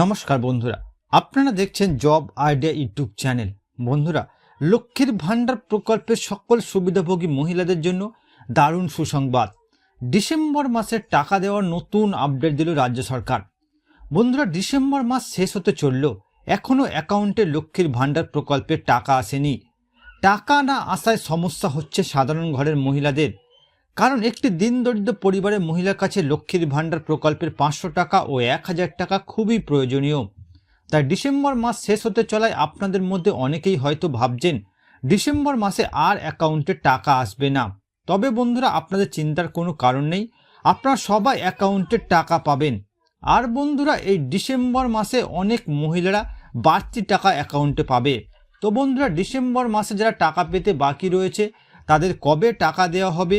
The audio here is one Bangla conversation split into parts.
নমস্কার বন্ধুরা, আপনারা দেখছেন জব আইডিয়া ইউটিউব চ্যানেল। বন্ধুরা, লক্ষ্মীর ভাণ্ডার প্রকল্পের সকল সুবিধাভোগী মহিলাদের জন্য দারুণ সুসংবাদ। ডিসেম্বর মাসে টাকা দেওয়ার নতুন আপডেট দিল রাজ্য সরকার। বন্ধুরা, ডিসেম্বর মাস শেষ হতে চলল এখনও অ্যাকাউন্টে লক্ষ্মীর ভাণ্ডার প্রকল্পের টাকা আসেনি। টাকা না আসায় সমস্যা হচ্ছে সাধারণ ঘরের মহিলাদের। কারণ একটি দিন দরিদ্র পরিবারের মহিলার কাছে লক্ষ্মীর ভাণ্ডার প্রকল্পের পাঁচশো টাকা ও এক হাজার টাকা খুবই প্রয়োজনীয়। তাই ডিসেম্বর মাস শেষ হতে চলায় আপনাদের মধ্যে অনেকেই হয়তো ভাবছেন, ডিসেম্বর মাসে আর অ্যাকাউন্টে টাকা আসবে না। তবে বন্ধুরা, আপনাদের চিন্তার কোনো কারণ নেই। আপনারা সবাই অ্যাকাউন্টে টাকা পাবেন। আর বন্ধুরা, এই ডিসেম্বর মাসে অনেক মহিলারা বাড়তি টাকা অ্যাকাউন্টে পাবে। তো বন্ধুরা, ডিসেম্বর মাসে যারা টাকা পেতে বাকি রয়েছে, তাদের কবে টাকা দেওয়া হবে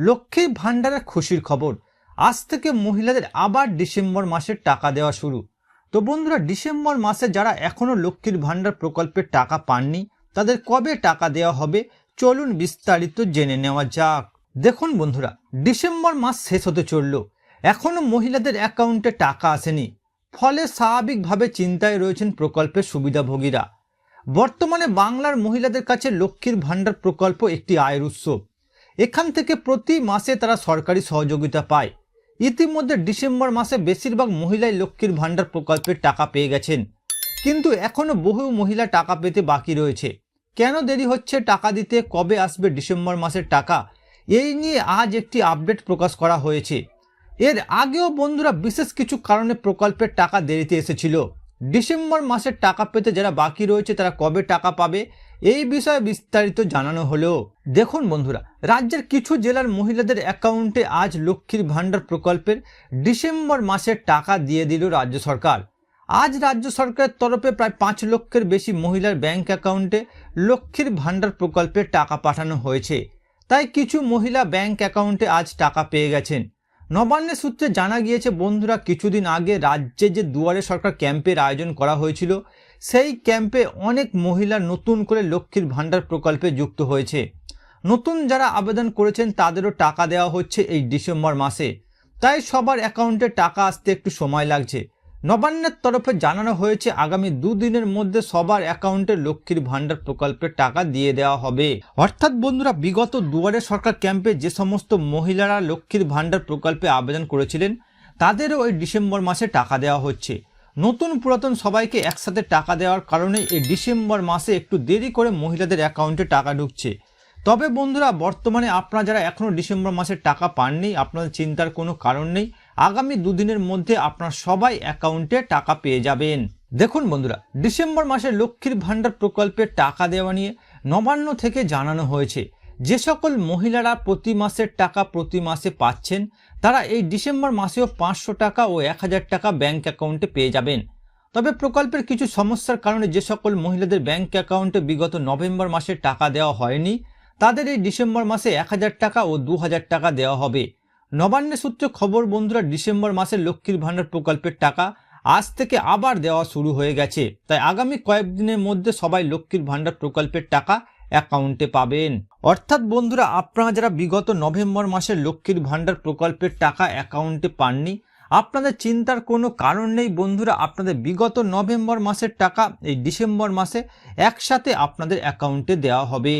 লক্ষ্মীর ভাণ্ডারের খুশির খবর। আজ থেকে মহিলাদের আবার ডিসেম্বর মাসের টাকা দেওয়া শুরু। তো বন্ধুরা, ডিসেম্বর মাসে যারা এখনও লক্ষ্মীর ভাণ্ডার প্রকল্পের টাকা পাননি, তাদের কবে টাকা দেওয়া হবে, চলুন বিস্তারিত জেনে নেওয়া যাক। দেখুন বন্ধুরা, ডিসেম্বর মাস শেষ হতে চলল। এখনও মহিলাদের অ্যাকাউন্টে টাকা আসেনি। ফলে স্বাভাবিকভাবে চিন্তায় রয়েছেন প্রকল্পের সুবিধাভোগীরা। বর্তমানে বাংলার মহিলাদের কাছে লক্ষ্মীর ভাণ্ডার প্রকল্প একটি আয়ের উৎস। এখান থেকে প্রতি মাসে তারা সরকারি সহযোগিতা পায়। ইতিমধ্যে ডিসেম্বর মাসে বেশিরভাগ মহিলাই লক্ষ্মীর ভাণ্ডার প্রকল্পের টাকা পেয়ে গেছেন। কিন্তু এখনও বহু মহিলা টাকা পেতে বাকি রয়েছে। কেন দেরি হচ্ছে টাকা দিতে? কবে আসবে ডিসেম্বর মাসের টাকা? এই নিয়ে আজ একটি আপডেট প্রকাশ করা হয়েছে। এর আগেও বন্ধুরা বিশেষ কিছু কারণে প্রকল্পের টাকা দেরিতে এসেছিল। ডিসেম্বর মাসের টাকা পেতে যারা বাকি রয়েছে তারা কবে টাকা পাবে? এই বিষয়ে বিস্তারিত জানানো হলো। দেখুন বন্ধুরা, রাজ্যের কিছু জেলার মহিলাদের অ্যাকাউন্টে আজ লক্ষ্মীর ভাণ্ডার প্রকল্পের ডিসেম্বর মাসের টাকা দিয়ে দিল রাজ্য সরকার। আজ রাজ্য সরকারের তরফে প্রায় পাঁচ লক্ষের বেশি মহিলার ব্যাংক অ্যাকাউন্টে লক্ষ্মীর ভাণ্ডার প্রকল্পের টাকা পাঠানো হয়েছে। তাই কিছু মহিলা ব্যাংক অ্যাকাউন্টে আজ টাকা পেয়ে গেছেন। নবান্নের সূত্রে জানা গিয়েছে বন্ধুরা, কিছুদিন আগে রাজ্যে যে দুয়ারে সরকার ক্যাম্পের আয়োজন করা হয়েছিল সেই ক্যাম্পে অনেক মহিলা নতুন করে লক্ষ্মীর ভাণ্ডার প্রকল্পে যুক্ত হয়েছে। নতুন যারা আবেদন করেছেন, তাদেরও টাকা দেওয়া হচ্ছে এই ডিসেম্বর মাসে। তাই সবার অ্যাকাউন্টে টাকা আসতে একটু সময় লাগছে। নবান্নের তরফে জানানো হয়েছে, আগামী দুদিনের মধ্যে সবার অ্যাকাউন্টে লক্ষ্মীর ভাণ্ডার প্রকল্পের টাকা দিয়ে দেওয়া হবে। অর্থাৎ বন্ধুরা, বিগত দুয়ারে সরকার ক্যাম্পে যে সমস্ত মহিলারা লক্ষ্মীর ভাণ্ডার প্রকল্পে আবেদন করেছিলেন, তাদেরও ওই ডিসেম্বর মাসে টাকা দেওয়া হচ্ছে। নতুন পুরাতন সবাইকে একসাথে টাকা দেওয়ার কারণে এই ডিসেম্বর মাসে একটু দেরি করে মহিলাদের অ্যাকাউন্টে টাকা ঢুকছে। তবে বন্ধুরা, বর্তমানে আপনারা যারা এখনও ডিসেম্বর মাসের টাকা পাননি, আপনাদের চিন্তার কোনো কারণ নেই। আগামী দুদিনের মধ্যে আপনার সবাই অ্যাকাউন্টে টাকা পেয়ে যাবেন। দেখুন বন্ধুরা, ডিসেম্বর মাসে লক্ষ্মীর ভাণ্ডার প্রকল্পের টাকা দেওয়া নিয়ে নবান্ন থেকে জানানো হয়েছে। যে সকল মহিলারা প্রতি মাসের টাকা প্রতি মাসে পাচ্ছেন তারা এই ডিসেম্বর মাসেও পাঁচশো টাকা ও এক হাজার টাকা ব্যাংক অ্যাকাউন্টে পেয়ে যাবেন। তবে প্রকল্পের কিছু সমস্যার কারণে যে সকল মহিলাদের ব্যাংক অ্যাকাউন্টে বিগত নভেম্বর মাসে টাকা দেওয়া হয়নি, তাদের এই ডিসেম্বর মাসে এক হাজার টাকা ও দু হাজার টাকা দেওয়া হবে। নবান্নের সূত্রে খবর, বন্ধুরা, ডিসেম্বর মাসে লক্ষ্মীর ভাণ্ডার প্রকল্পের টাকা আজ থেকে আবার দেওয়া শুরু হয়ে গেছে। তাই আগামী কয়েকদিনের মধ্যে সবাই লক্ষ্মীর ভাণ্ডার প্রকল্পের টাকা অ্যাকাউন্টে পাবেন। অর্থাৎ বন্ধুরা, আপনারা যারা বিগত নভেম্বর মাসে লক্ষ্মীর ভাণ্ডার প্রকল্পের টাকা অ্যাকাউন্টে পাননি, আপনাদের চিন্তার কোনো কারণ নেই বন্ধুরা, আপনাদের বিগত নভেম্বর মাসের টাকা এই ডিসেম্বর মাসে একসাথে আপনাদের অ্যাকাউন্টে দেওয়া হবে।